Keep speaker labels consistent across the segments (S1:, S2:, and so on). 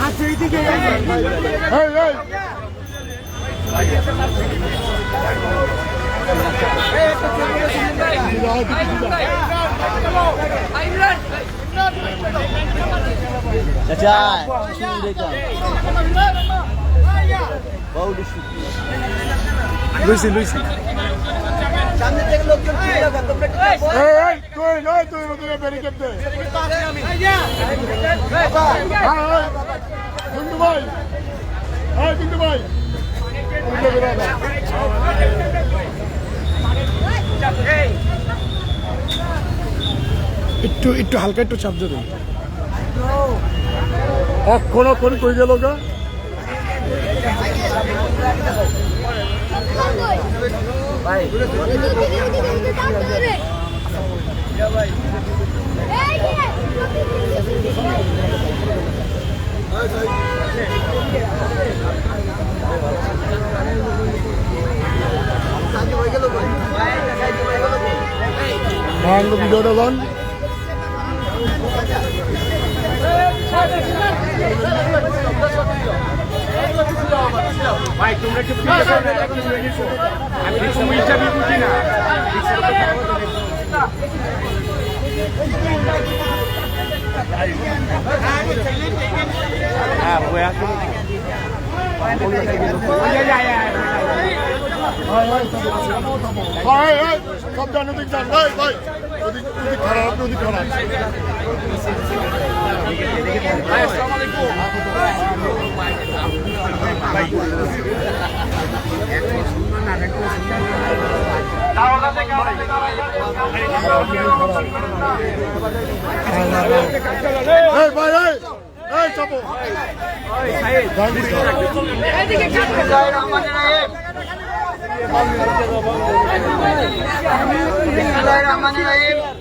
S1: আচ্ছা এইদিকে এই এই
S2: চাচা
S1: লুইসি লুইসি
S2: সামনে থেকে লোকজন
S1: হ্যাঁ এই ভাই এই বিন্দু ভাই। একটু একটু হালকা, একটু চাপ দেবে অক্ষণ অক্ষণ কই গেল গা? লন
S3: ভাই তোমরা একটু ফিরে যাও না, একটু। আমি তুমি হিসাবে বুঝি না। হ্যাঁ বয়া
S1: ভাই সব জান ওদিক যান ভাই ভাই ওদিক খারাপ খারাপ। এই ভাই এই এই চাপো
S2: বিসমিল্লাহির রহমানির রহিম। এই পর্যায়ে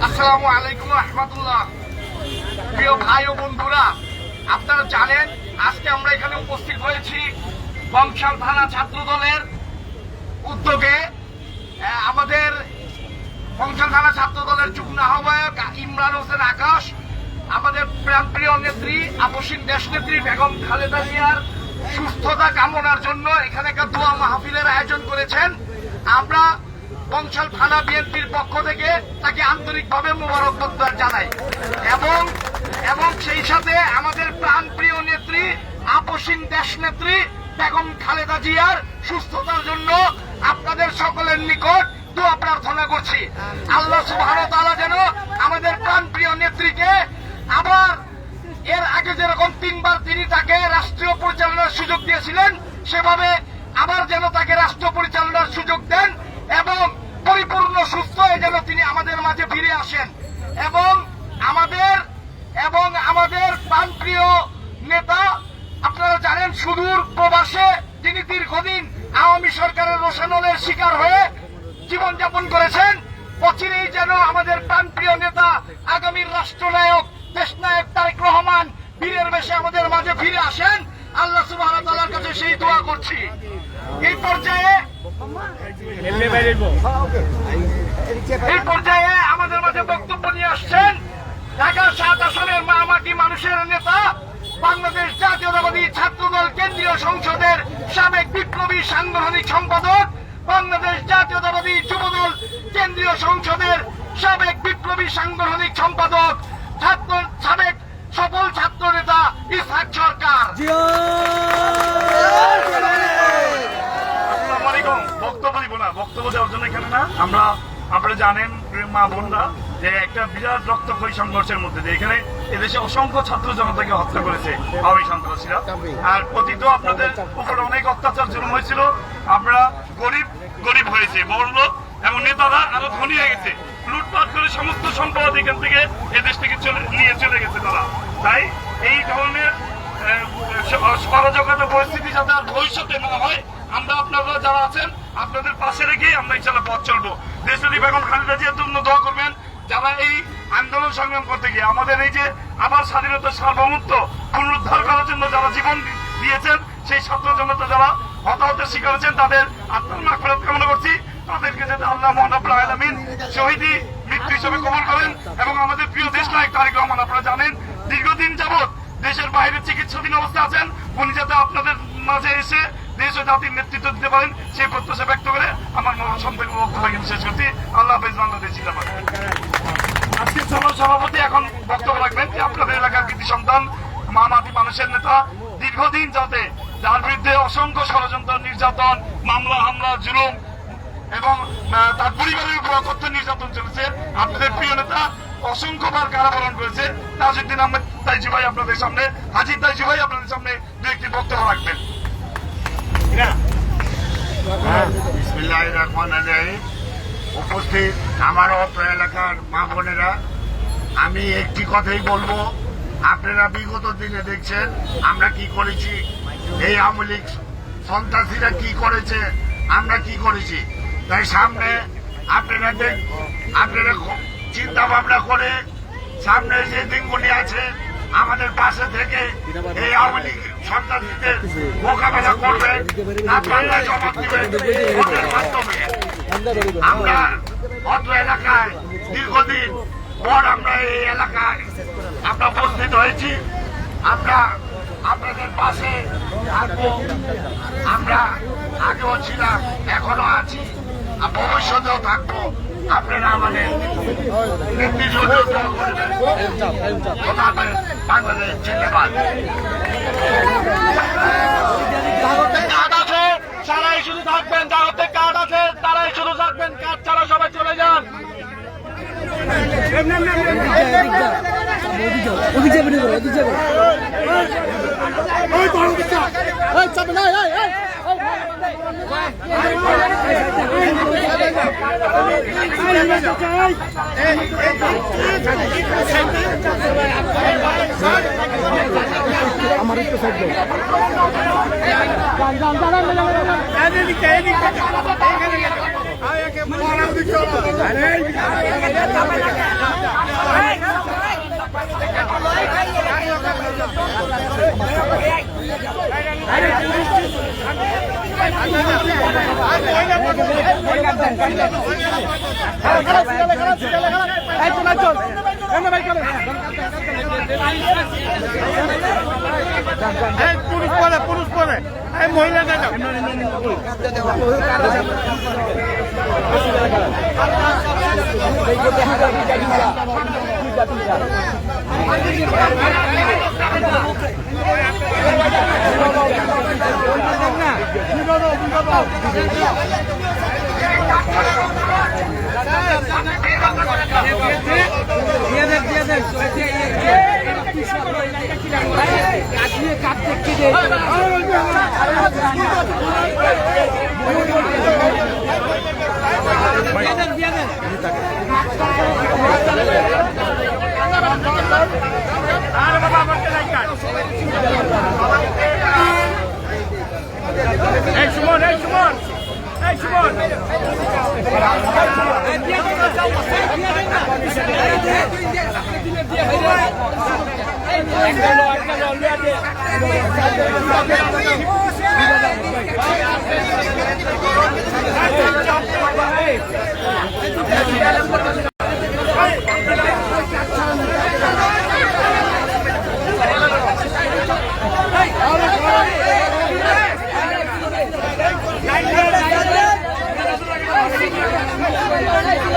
S3: আসসালামু আলাইকুম রহমতুল্লাহ প্রিয় ভাই ও বন্ধুরা আপনারা জানেন আজকে আমরা এখানে উপস্থিত হয়েছি বংশাল থানা ছাত্র দলের উদ্যোগে আমাদের বংশাল থানা ছাত্র দলের যুগ্ম আহ্বায়ক ইমরান হোসেন আকাশ আমাদের প্রাণপ্রিয় নেত্রী, আপসীন দেশ নেত্রী বেগম খালেদা জিয়ার সুস্থতা কামনার জন্য এখানে একটা দোয়া মাহফিলের আয়োজন করেছেন। আমরা বংশাল থানা বিএনপির পক্ষ থেকে তাকে আন্তরিকভাবে মোবারকবাদ জানাই। এবং এবং সেই সাথে আমাদের প্রাণপ্রিয় নেত্রী, আপসীন দেশ নেত্রী বেগম খালেদা জিয়ার সুস্থতার জন্য আপনাদের সকলের নিকট দোয়া প্রার্থনা করছি। আল্লাহ ওয়া যেন আমাদের প্রাণপ্রিয় নেত্রীকে আবার এর আগে যেরকম তিনবার তিনি তাকে রাষ্ট্রীয় পরিচালনার সুযোগ দিয়েছিলেন, সেভাবে আবার যেন তাকে রাষ্ট্র পরিচালনার সুযোগ দেন এবং পরিপূর্ণ সুস্থ হয়ে যেন তিনি আমাদের মাঝে ফিরে আসেন। এবং আমাদের এবং আমাদের প্রাণপ্রিয় নেতা, আপনারা জানেন সুদূর প্রবাসে তিনি দীর্ঘদিন আওয়ামী সরকারের রোশানলের শিকার হয়ে জীবনযাপন করেছেন। অচিরেই যেন আমাদের প্রাণপ্রিয় নেতা, আগামীর রাষ্ট্রনায়ক দেশনায়ক তারেক রহমান বীরের বেশে আমাদের মাঝে ফিরে আসেন। আল্লাহ সুবাহ তালার কাছে সেই দোয়া করছি। এই পর্যায়ে এই পর্যায়ে আমাদের মাঝে বক্তব্য নিয়ে আসছেন ঢাকা সাত আসনের মামাটি মানুষের নেতা, বাংলাদেশ জাতীয়তাবাদী ছাত্রদল কেন্দ্রীয় সংসদের সাবেক বিপ্লবী সাংগঠনিক সম্পাদক, বাংলাদেশ জাতীয়তাবাদী যুবদল কেন্দ্রীয় সংসদের সাবেক বিপ্লবী সাংগঠনিক সম্পাদক ছাত্র সাবেক সফল ছাত্র নেতা ইসহাক সরকার।
S4: আসসালামু আলাইকুম। বক্তব্য দিব না বক্তব্য দেওয়ার জন্য এখানে না। আমরা আপনারা জানেন মা বোনরা যে একটা বিরাট রক্তক্ষয়ী সংঘর্ষের মধ্যে দিয়ে এখানে এদেশে অসংখ্য ছাত্র জনতাকে হত্যা করেছে আওয়ামী সন্ত্রাসীরা। আর পতিত আপনাদের উপরে অনেক অত্যাচার জন্ম হয়েছিল। আমরা গরিব গরিব হয়েছে বড় এবং নেতারা আরও ধনী হয়ে গেছে। লুটপাট করে সমস্ত সম্পদ এখান থেকে এদেশ থেকে চলে নিয়ে চলে গেছে তারা তাই এই ধরনের অরাজকতা পরিস্থিতি যাতে আর ভবিষ্যতে না হয়, আমরা আপনারা যারা আছেন, আপনাদের পাশে রেখে আমরা ইনশাল্লাহ পথ চলবো। দেশটি বেগম খালেদা জিয়ার জন্য দোয়া করবেন, যারা এই আন্দোলন সংগ্রাম করতে গিয়ে আমাদের এই যে আবার স্বাধীনতার সার্বভৌমত্ব পুনরুদ্ধার করার জন্য যারা জীবন দিয়েছেন, সেই ছাত্র জনতা যারা হতাহতের শিকার হয়েছেন, তাদের আত্মার মাগফিরাত কামনা করছি। তাদেরকে যাতে আল্লাহ মহানবুল আলামিন শহীদি মৃত্যু হিসেবে কবুল করেন এবং আমাদের প্রিয় দেশ নায়ক তারেক রহমান, আপনারা জানেন দীর্ঘদিন যাবৎ দেশের বাইরে চিকিৎসাধীন অবস্থা আছেন, উনি যাতে আপনাদের মাঝে এসে দেশ ও জাতির নেতৃত্ব দিতে পারেন, সেই প্রত্যাশা ব্যক্ত করে আমার মহাসম্পর্ক বক্তব্য শেষ করছি। আল্লাহ হাফেজ বাংলাদেশ জিন্দাবাদ। আজকে সভা সভাপতি এখন বক্তব্য রাখবেন যে আপনাদের এলাকার কৃতি সন্তান মা মাটি মানুষের নেতা, দীর্ঘদিন যাতে যার বিরুদ্ধে অসংখ্য ষড়যন্ত্র, নির্যাতন, মামলা, হামলা, জুলুম এবং তার পরিবারের উপর অকথ্য নির্যাতন চলেছে, আপনাদের প্রিয় নেতা অসংখ্যবার কারাবরণ করেছে। তাজউদ্দিন আহমেদ তাইজি ভাই আপনাদের সামনে হাজির তাইজি ভাই আপনাদের সামনে দু একটি বক্তব্য রাখবেন।
S1: রহিম। উপস্থিত আমার অত এলাকার মা বোনেরা আমি একটি কথাই বলব। আপনারা বিগত দিনে দেখছেন আমরা কি করেছি? এই আওয়ামী লীগ সন্ত্রাসীরা কি করেছে? আমরা কি করেছি? তাই সামনে আপনারা দেখ- আপনারা খুব চিন্তা ভাবনা করে সামনে যে দিনগুলি আছে, আমাদের পাশে থেকে এই আওয়ামী লীগ সন্ত্রাসীদের মোকাবেলা ভোটের মাধ্যমে। আমরা অত্র এলাকায় দীর্ঘদিন পর আমরা এই এলাকায় আমরা উপস্থিত হয়েছি। আমরা আপনাদের পাশে থাকব। আমরা আগেও ছিলাম, এখনও আছি। ভবিষ্যতেও থাকব। আপনারা আমাদের বাংলাদেশ জিন্দাবাদ
S3: কার্ড আছে তারাই শুধু থাকবেন যার কার্ড আছে তারাই শুধু থাকবেন কার্ড ছাড়া সবাই চলে যান
S5: ওদিক যাবে না ওদিক যাবে এই এই আমার একটু সাইড দাও
S3: পুরুষ পরে পুরুষ পরে মহিলা এই সুমন এই সুমন একটা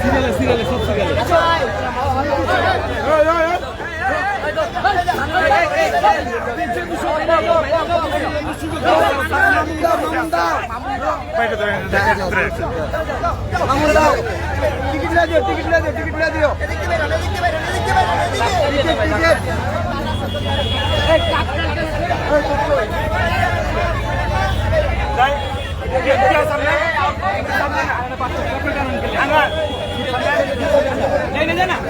S3: সিরিয়ালে সিরিয়ালে সব সিরিয়ালে টিকিটটা দিও টিকিটটা দিও টিকিটটা দিও नहीं नहीं जाना